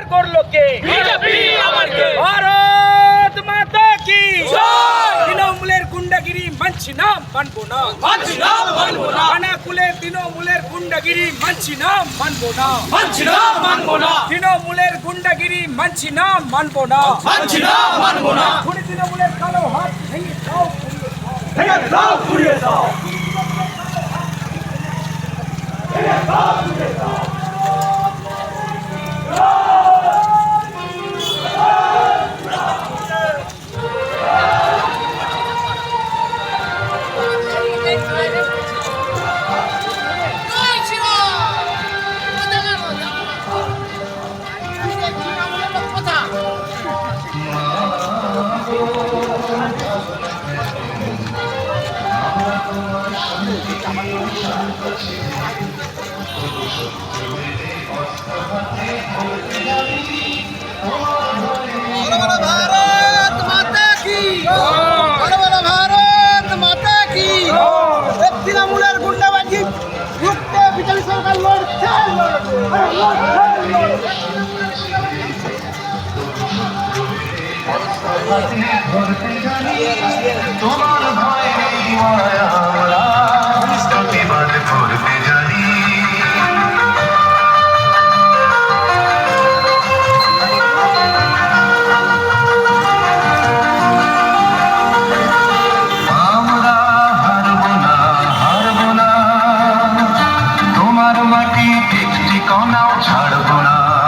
উদ্ধার করল কে? ভারত মাতা কি? তৃণমূলের গুন্ডাগিরি মানছি না মানবো না। মানছি না মানবো না। খানাকুলের তৃণমূলের গুন্ডাগিরি মানছি না মানবো না। মানছি না মানবো না। তৃণমূলের গুন্ডাগিরি মানছি না মানবো না। মানছি না মানবো না। খুনি তৃণমূলের কালো হাত ভেঙে দাও ভেঙে দাও। ঘুরিয়ে দাও বড় বড় তোমার ভয় নেই মায়া ঠিক ঠিকানাও ছাড়বো না।